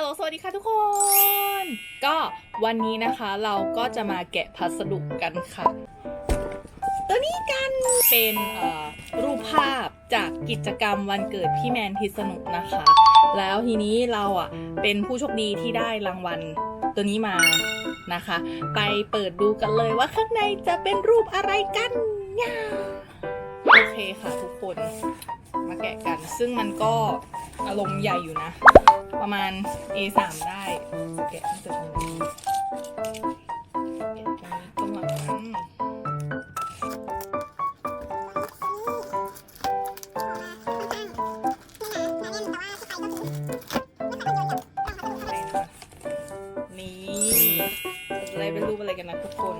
ฮัลโหลสวัสดีค่ะทุกคน ก็วันนี้นะคะเราก็จะมาแกะพัสดุกันค่ะ ตัวนี้กันเป็นรูปภาพจากกิจกรรมวันเกิดพี่แมนพิษณุนะคะ แล้วทีนี้เราอะเป็นผู้โชคดีที่ได้รางวัลตัวนี้มานะคะ ไปเปิดดูกันเลยว่าข้างในจะเป็นรูปอะไรกันเนี่ยโอเคค่ะทุกคนมาแกะกัน ซึ่งมันก็อารมณ์ใหญ่อยู่นะ ประมาณ A3 ได้จะแกะตั้งแต่ตรงนี้แกะตรงนี้ก็มาไปนะนี่อะไรเป็นรูปอะไรกันนะทุกคน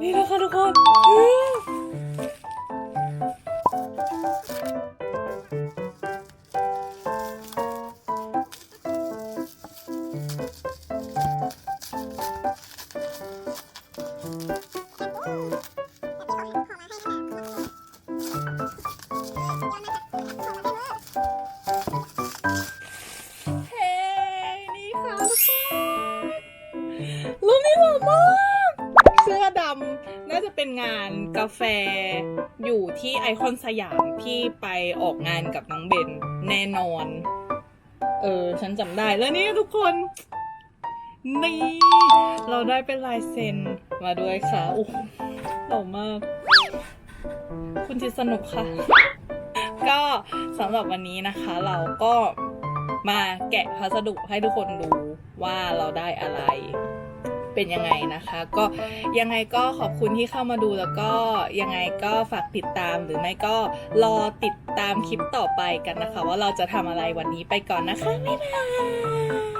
นี่นะคะทุกคนำน่าจะเป็นงานกาแฟอยู่ที่ไอคอนสยามที่ไปออกงานกับน้องเบนแน่นอน เออ ฉันจำได้แล้วนี่ทุกคน นี่ เราได้เป็นลายเซ็นมาด้วยค่ะโอ้หล่อมาก คุณจิตสนุกค่ะ ก็สำหรับวันนี้นะคะ เราก็มาแกะพัสดุให้ทุกคนดูว่าเราได้อะไร เป็นยังไงนะคะ ก็ยังไงก็ขอบคุณที่เข้ามาดูแล้วก็ยังไงก็ฝากติดตามหรือไม่ก็รอติดตามคลิปต่อไปกันนะคะ ว่าเราจะทำอะไรวันนี้ไปก่อนนะคะบ๊ายบาย